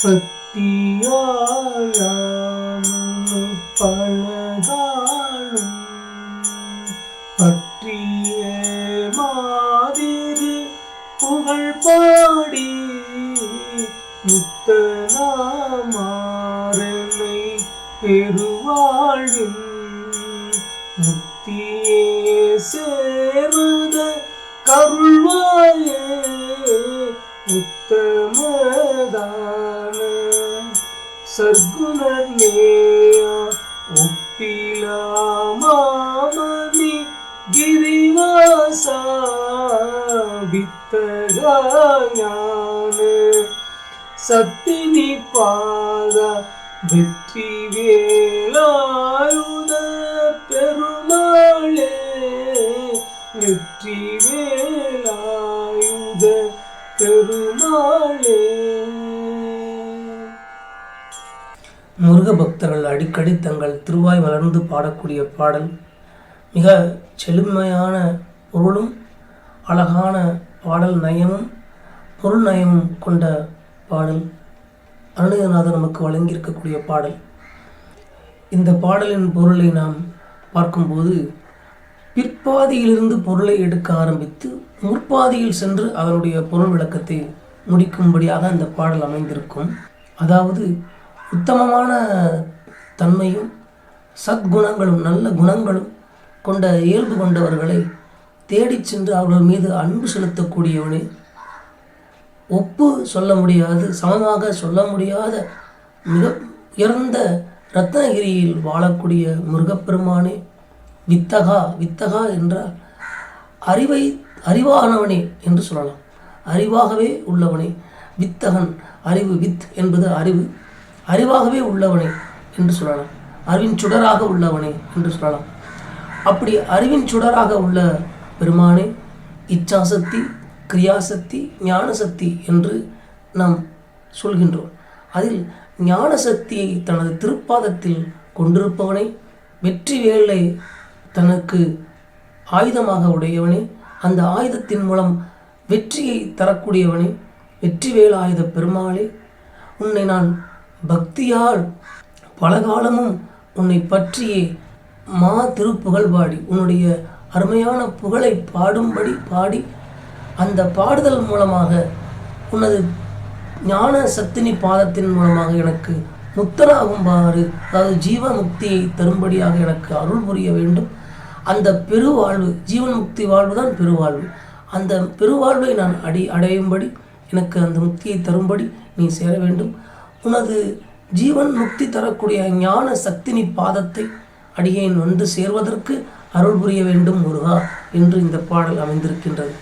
பத்தியாயானு பழகாலும் பற்றிய மாதிரி புகழ் பாடி முத்தனாமாறனை பெருவாழின் முத்தியே சேருத கருள்வாயே உத்தமதா சர்க்குணர்நேயா ஒப்பிலாமாமணி கிரிவாசா வித்தகாஞான சத்தினி பாத வெற்றி வேலாயுத பெருமாளே. வெற்றி வேலாயுத பெருமாளே. முருக பக்தர்கள் அடிக்கடி தங்கள் திருவாய் வளர்ந்து பாடக்கூடிய பாடல். மிக செழுமையான பொருளும் அழகான பாடல் நயமும் பொருள் நயமும் கொண்ட பாடல். அருணகிரிநாதர் நமக்கு வழங்கியிருக்கக்கூடிய பாடல். இந்த பாடலின் பொருளை நாம் பார்க்கும்போது பிற்பாதியிலிருந்து பொருளை எடுக்க ஆரம்பித்து முற்பாதியில் சென்று அதனுடைய பொருள் விளக்கத்தை முடிக்கும்படியாக அந்த பாடல் அமைந்திருக்கும். அதாவது உத்தமமான தன்மையும் சத்குணங்களும் நல்ல குணங்களும் கொண்ட இயல்பு கொண்டவர்களை தேடிச் சென்று அவர்கள் மீது அன்பு செலுத்தக்கூடியவனே. ஒப்பு சொல்ல முடியாது சமமாக சொல்ல முடியாத மிக உயர்ந்த ரத்னகிரியில் வாழக்கூடிய முருகப்பெருமானே. வித்தகா வித்தகா என்றால் அறிவை அறிவானவனே என்று சொல்லலாம். அறிவாகவே உள்ளவனே. வித்தகன் அறிவு வித் என்பது அறிவு. அறிவாகவே உள்ளவனே என்று சொல்லலாம். அறிவின் சுடராக உள்ளவனே என்று சொல்லலாம். அப்படி அறிவின் சுடராக உள்ள பெருமானே இச்சாசக்தி கிரியாசக்தி ஞானசக்தி என்று நாம் சொல்கின்றோம். அதில் ஞானசக்தியை தனது திருப்பாதத்தில் கொண்டிருப்பவனை வெற்றி வேலை தனக்கு ஆயுதமாக உடையவனே அந்த ஆயுதத்தின் மூலம் வெற்றியை தரக்கூடியவனே வெற்றி ஆயுத பெருமாளே உன்னை நான் பக்தியால் பலகாலமும் உன்னை பற்றியே மா திருப்புகழ் பாடி உன்னுடைய அருமையான புகழை பாடும்படி பாடி அந்த பாடுதல் மூலமாக உனது ஞான சத்தினி பாதத்தின் மூலமாக எனக்கு முத்தராகும்பாறு அதாவது ஜீவ முக்தியை தரும்படியாக எனக்கு அருள் புரிய வேண்டும். அந்த பெருவாழ்வு ஜீவன் முக்தி வாழ்வு தான் பெருவாழ்வு. அந்த பெருவாழ்வை நான் அடி அடையும்படி எனக்கு அந்த முக்தியை தரும்படி நீ சேர வேண்டும். உனது ஜீவன் முக்தி தரக்கூடிய ஞான சக்தினி பாதத்தை அடியேன் வந்து சேர்வதற்கு அருள் புரிய வேண்டும் முருகா என்று இந்த பாடல் அமைந்திருக்கின்றது.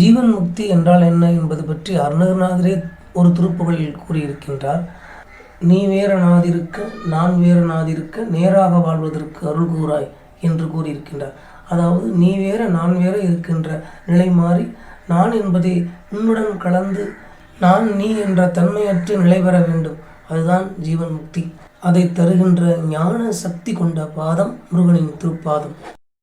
ஜீவன் முக்தி என்றால் என்ன என்பது பற்றி அருணகிரிநாதரே ஒரு திருப்புகளில் கூறியிருக்கின்றார். நீ வேற நாதிருக்க நான் வேற நாதிருக்க நேராக வாழ்வதற்கு அருள் கூறாய் என்று கூறியிருக்கின்றார். அதாவது நீ வேற நான் வேற இருக்கின்ற நிலை மாறி நான் என்பதை உன்னுடன் கலந்து நான் நீ என்ற தன்மையற்று நிலை பெற வேண்டும். அதுதான் ஜீவன் முக்தி. அதை தருகின்ற ஞான சக்தி கொண்ட பாதம் முருகனின் திருப்பாதம்.